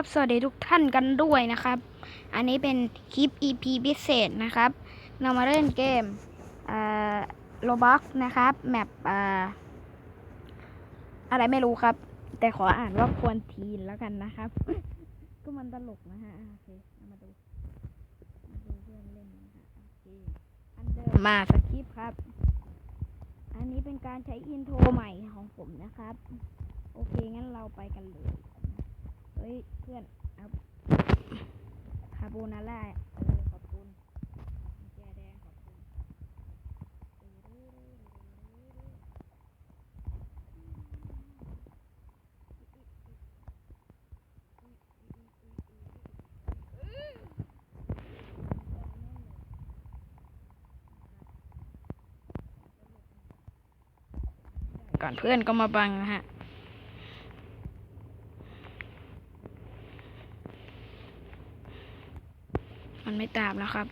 ครับสวัสดีทุกท่านกันด้วยนะครับ อันนี้เป็นคลิป EP พิเศษนะครับ เรามาเล่นเกมโลบ็อกนะครับ แมปออะไรไม่รู้ครับ แต่ขออ่านว่าควรทีนแล้วกันนะครับ ก็มันตลกนะฮะโอเคมาดูมาดูเพื่อนเล่นนะฮะโอเคอันเดิมมาสคริปครับ อันนี้เป็นการใช้อินโทรใหม่ของผมนะครับ โอเคงั้นเราไปกันเลย เฮ้ย เพื่อนเอาคาโบนาร่าเออขอบคุณแจแดงขอบคุณก่อนเพื่อนก็มาบังนะฮะ มัน ไม่ตามแล้วครับ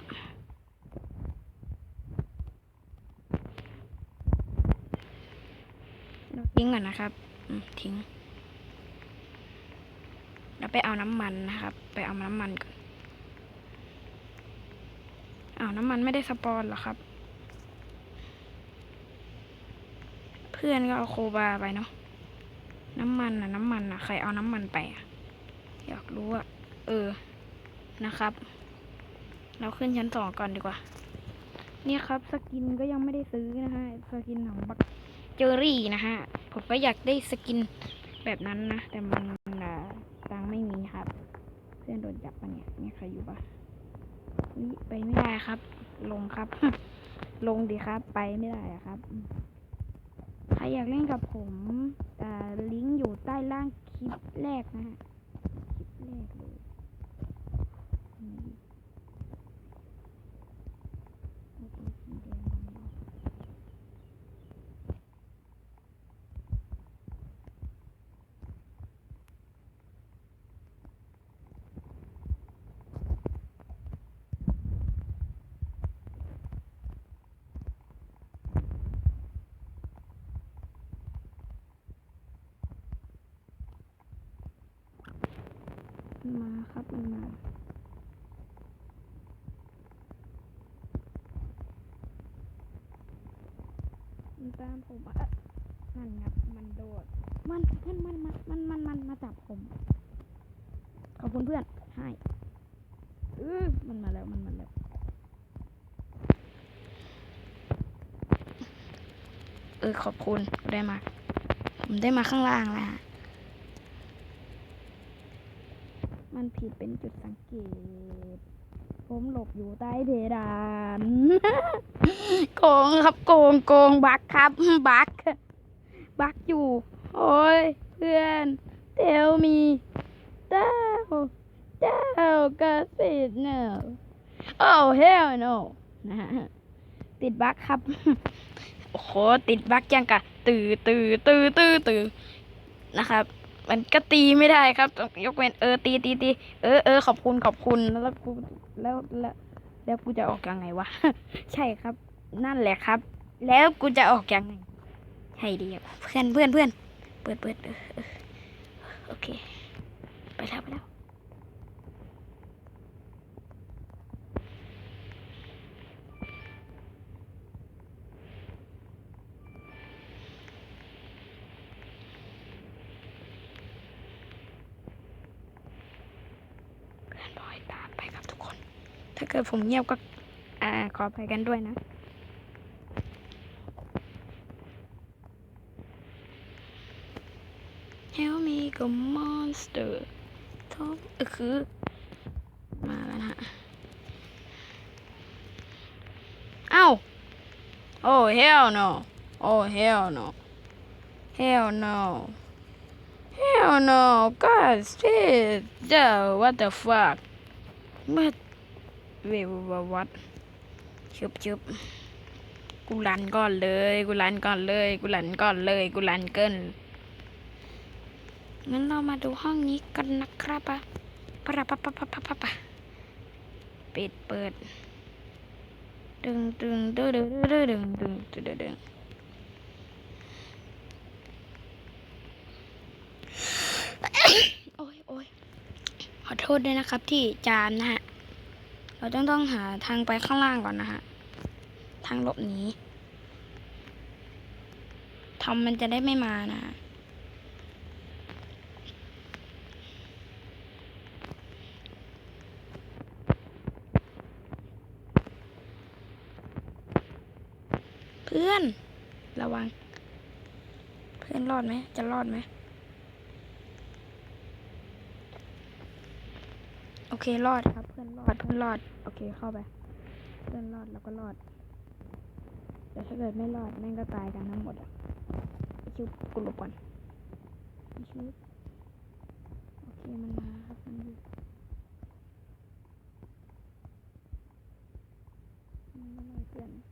ทิ้งก่อนนะครับทิ้ง เราไปเอาน้ำมันนะครับ ไปเอาน้ำมันก่อนเอาน้ำมันไม่ได้สปอนหรอครับ เพื่อนก็เอาโคบาไปเนาะน้ำมันอะน้ำมันอะใครเอาน้ำมันไปอะอยากรู้อะเออนะครับ เราขึ้นชั้นสองก่อนดีกว่า เนี่ยครับสกินก็ยังไม่ได้ซื้อนะฮะสกินของบักเจอรี่นะฮะ ผมก็อยากได้สกินแบบนั้นนะ แต่มันตังไม่มีครับ เพื่อนโดนจับปะเนี่ยเนี่ยใครอยู่ปะอุ๊ยไปไม่ได้ครับ ลงครับ ลงดีครับ ไปไม่ได้อะครับใครอยากเล่นกับผมอ่าลิงก์อยู่ใต้ล่างคลิปแรกนะฮะ คลิปแรกเลยนี่เอาตัวสีแดงมาเนาะ มันมาครับมันมามันตามผมอะนั่นครับมันโดดมันมันมันมันมันมันมันมาจับผม ขอบคุณเพื่อนให้เออมันมาแล้วมันมาแล้วเออขอบคุณได้มา ผมได้มาข้างล่างแล้วฮะ มันผิดเป็นจุดสังเกต ผมหลบอยู่ใต้เพดานโกงครับโกงโกงบักครับบักบักอยู่ โอ้ยเพื่อนเทลมีเจ้าเจ้ากระสิทธิ์เนอะโอ้เฮลโนนะฮะติดบักครับ โอ้โหติดบักยังกะ ตื่อตื่อตื่อตื่อตื่อนะครับ มันก็ตีไม่ได้ครับยกเว้นเออตีตีตีเออเออขอบคุณขอบคุณแล้วกูแล้วแล้วแล้วกูจะออกยังไงวะใช่ครับ นั่นแหละครับ แล้วกูจะออกยังไงให้ดีเพื่อนเพื่อนเพื่อนเปิดเปิดเออเออโอเค ไปแล้วไปแล้วเพื่อนบอยตามไปครับทุกคน ถ้าเกิดผมเงียบก็ อ่า ขออภัยกันด้วยนะ Help me กับ monster ท็อปเออคือ มาแล้วนะเอ้า oh hell no oh hell no hell no hell no god shit what the fuck what wait what ชุบชุบกูรันก่อนเลย กูรันก่อนเลย กูรันก่อนเลย กูรันเกินงั้นเรามาดูห้องนี้กันนะครับปะปะปะปะปะปะปะปะปิดเปิด ดึงดึงดึงดึงดึงดึงดึงดึงดึงดึงโอ้ยโอ้ยโทษด้วยนะครับที่จามนะฮะ เราต้องต้องหาทางไปข้างล่างก่อนนะฮะ ทางหลบหนีทอมมันจะได้ไม่มานะเพื่อน ระวัง เพื่อนรอดไหม จะรอดไหม โอเค รอด พื่อนรอดเพื่อนรอด โอเคเข้าไป เพื่อนรอดแล้วก็รอด แต่ถ้าเกิดไม่รอดแม่งก็ตายกันทั้งหมดอะชุบกูหลบก่อนชุบโอเคมันมาครับมันอยู่มันมาเพื่อน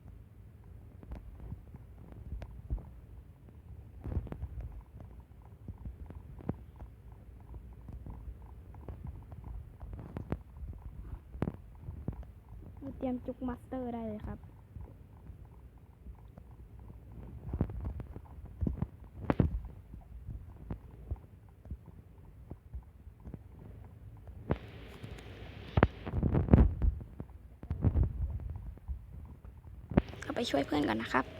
รียมจุกมาสเตอร์ได้เลยครับเข้าไปช่วยเพื่อนก่อนนะครับ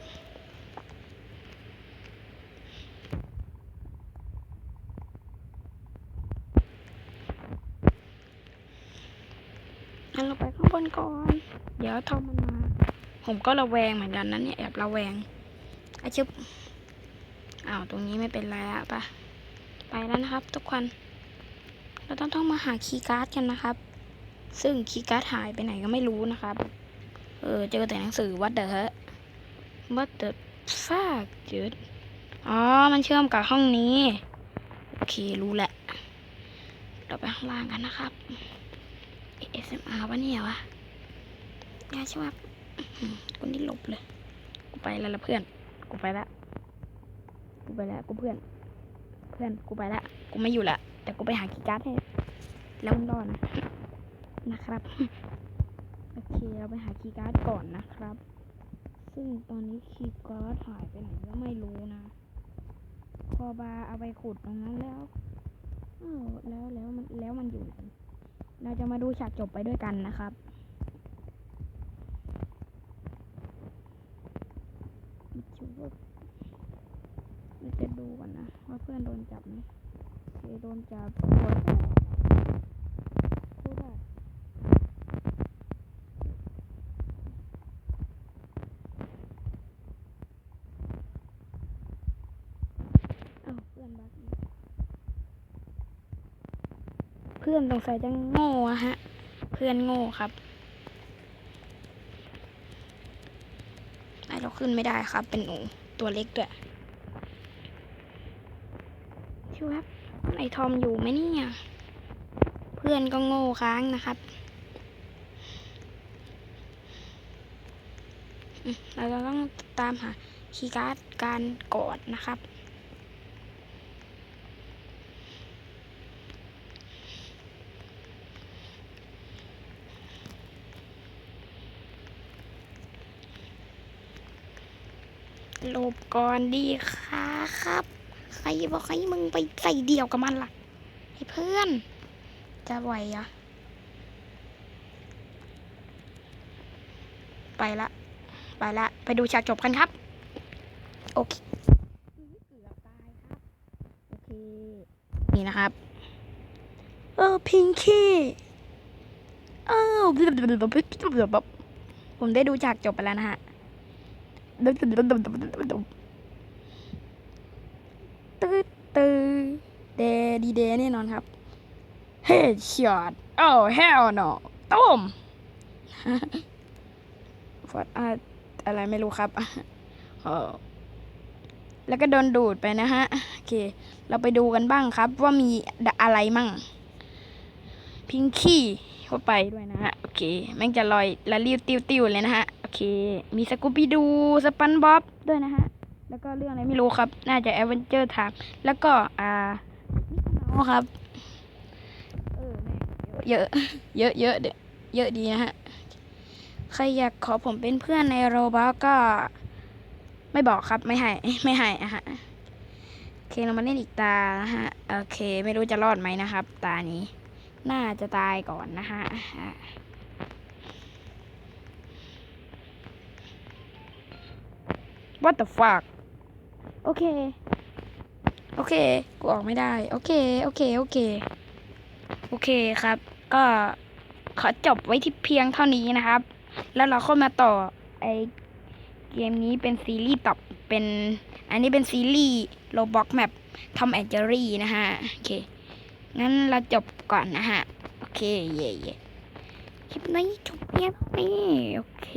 งั้นเราไปข้างบนก่อน เดี๋ยวทอมมันมา ผมก็ระแวงเหมือนกันนะเนี่ยแอบระแวงอาชึบอ้าวตรงนี้ไม่เป็นไรอะปะไปแล้วนะครับ ทุกคน เราต้องต้องมาหาคีย์การ์ดกันนะครับ ซึ่งคีย์การ์ดหายไปไหนก็ไม่รู้นะครับ เออ เจอแต่หนังสือวัดเดอะ What the fuck dude อ๋อ มันเชื่อมกับห้องนี้ โอเค รู้แหละ เราไปข้างล่างกันนะครับ ASMR วะเนี่ยวะยาชิวะอื้อหือคนที่หลบเลย กูไปแล้วละเพื่อน กูไปละกูไปล้วกูเพื่อน เพื่อน กูไปละกูไม่อยู่ละแต่กูไปหากีการ์ดให้แล้วมึงรอดนะ นะครับ โอเค เราไปหาคีการ์ดก่อนนะครับ ซึ่งตอนนี้คีการ์ดหายไปไหนก็ไม่รู้นะ พอบาเอาไปขุดตรงนั้นแล้ว แล้วแล้วมันแล้วมันอยู่ไหน เราจะมาดูฉากจบไปด้วยกันนะครับ เราจะดูกันนะ ว่าเพื่อนโดนจับไหมโดนจับโดนพูดได้ อ้าวเพื่อนบักอีกเพื่อนสงสัยจะโง่อะฮะ เพื่อนโง่ครับไอเราขึ้นไม่ได้ครับ เป็นหนูตัวเล็กด้วยชิวครับไอทอมอยู่ไหมเนี่ย เพื่อนก็โง่ค้างนะครับเราจะต้องตามหาคีย์การ์ดการกอดนะครับ หลบก่อนดีค่ะครับ ใครบอกให้มึงไปใส่เดี่ยวกับมันล่ะไอ้เพื่อน จะไหวเหรอะไปละ ไปละ ไปดูฉากจบกันครับ โอเคเกือบตายครับโอเคนี่นะครับ เออพิงกี้เออผมได้ดูฉากจบไปแล้วนะฮะ ตืดตืดเดดีเดแน่นอนครับเฮดช็อตโอ้เฮลโนต้มฟอดอะไรไม่รู้ครับเออแล้วก็โดนดูดไปนะฮะ โอเค เราไปดูกันบ้างครับว่ามีอะไรมั่ง พิงคี้ เข้าไปด้วยนะฮะ โอเค แม่งจะลอยละลิ้วติ้วติ้วเลยนะฮะ โอเค มีสกูปี้ดูสปันบ๊อบด้วยนะฮะ แล้วก็เรื่องอะไรไม่รู้ครับ น่าจะแอเวนเจอร์ทามแล้วก็อ่ามิกเมาส์ครับ เออแม่งเยอะ เยอะ เยอะเดเยอะดีนะฮะ ใครอยากขอผมเป็นเพื่อนในโรบอก็ ไม่บอกครับ ไม่ให้ ไม่ให้อะฮะโอเคเรามาเล่นอีกตานะฮะ โอเค ไม่รู้จะรอดไหมนะครับ ตานี้ น่าจะตายก่อนนะฮะ What the fuck โอเค โอเค กูออกไม่ได้ โอเค โอเค โอเค โอเคครับ ก็ขอจบไว้ที่เพียงเท่านี้นะครับ แล้วเราค่อยมาต่อไอเกมนี้เป็นซีรีส์ต่อเป็น อันนี้เป็นซีรีส์โลบ็อกแมปทอมแอนเจอรี่นะฮะ โอเค งั้นเราจบก่อนนะฮะ โอเค เย่เย่คลิปนี้จบเพียงเท่นี้โอเค